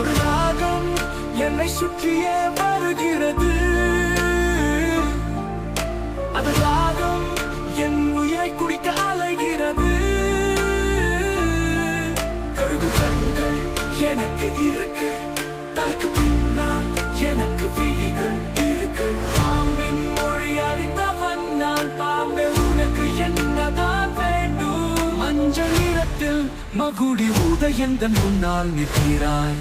ஒரு ராகம் என்னை சுற்றியே வருகிறது. அது ராகம் என் உயிரை குடிக்க அலைகிறது. கருவு கண்கள் எனக்கு இருக்கு. மகுடி உதயந்தன் முன்னால் நிற்கிறாய்.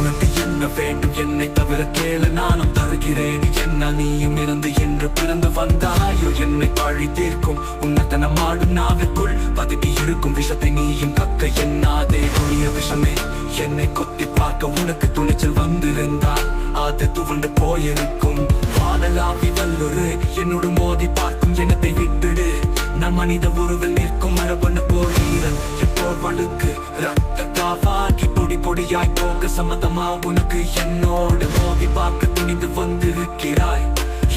உனக்கு என்ன வேண்டும் என்னை தவிர கேளு நானும் தருகிறேன். என்ன நீயும் இருந்து என்று பிறந்து வந்தாயோ என்னை பழி தீர்க்கும். உன்னதனமாடும் நாவிற்குள் பதுக்கி இருக்கும் விஷத்தை நீயும் கக்க என்னாதே. கொடிய விஷமே என்னை கொத்தி பார்க்க உனக்கு துணிச்சல் வந்திருந்தால் அது துவண்டு போயிருக்கும். வானலாவி வல்லுரு என்னோடு மோதி பார்க்கும் எண்ணத்தை விட்டுடு. நான் மனித உருவில் நிற்கும் மரபணு போகிறன் எப்போர் வழுக்கு ரத்த காவாக்கி பொடி பொடியாய் போக சம்மதமா உனக்கு என்னோடு மோதி பார்க்க துணிந்து வந்திருக்கிறாய்.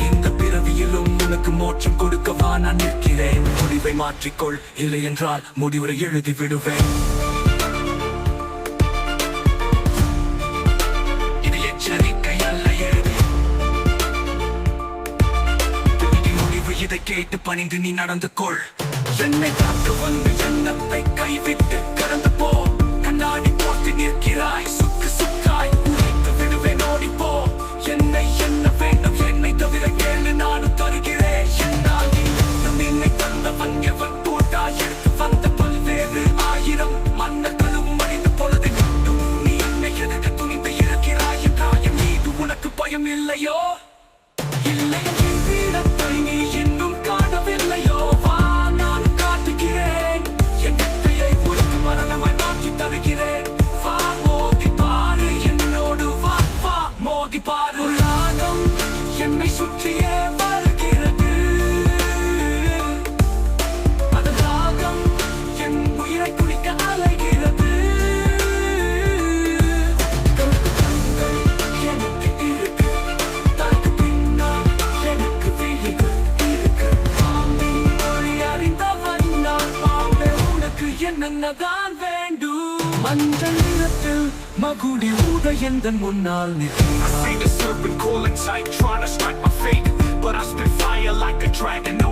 இந்த பிறவியிலும் உனக்கு மோட்சம் கொடுக்கவா நான் நிற்கிறேன். முடிவை மாற்றிக்கொள் இல்லை என்றால் முடிவுரை எழுதி விடுவேன். முடிவு கேட்டு பணிந்து நீ நடந்து கொள். என்னை காத்து வந்து எண்ணத்தை கைவிட்டு கடந்து போ. கண்ணாடி போட்டு நிற்கிறாய் சுக்கு சுக்காய். உழைத்து விடுவேன் ஓடி போ. என்னை என்ன வேண்டும் என்னை தவிர கேளு நானும் தருகிறேன். என்னால் நீ என்னை தந்தவன் எவன் போட்டா எடுத்து வந்த பல்வேறு ஆயிரம் மன்னர்களும் மனித பொழுது நீ என்னை எதிர்க்க துணிந்து இருக்கிறாய் என் மீது உனக்கு பயம் இல்லையோ? சுற்றியே வருகிறது. அது ராகம் என் உயிரை குடிக்க அலைகிறது. கண்கள் எனக்கு இருக்கு. தனக்கு பின்னால் எனக்கு விழிகள் இருக்கு. பாம்பின் மொழி அறிந்தவன் நான். பாம்பே உனக்கு என்னென்னதான் வேண்டும்? மஞ்சள் நிறத்தில் மகுடி உதயந்தன் முன்னால் I track and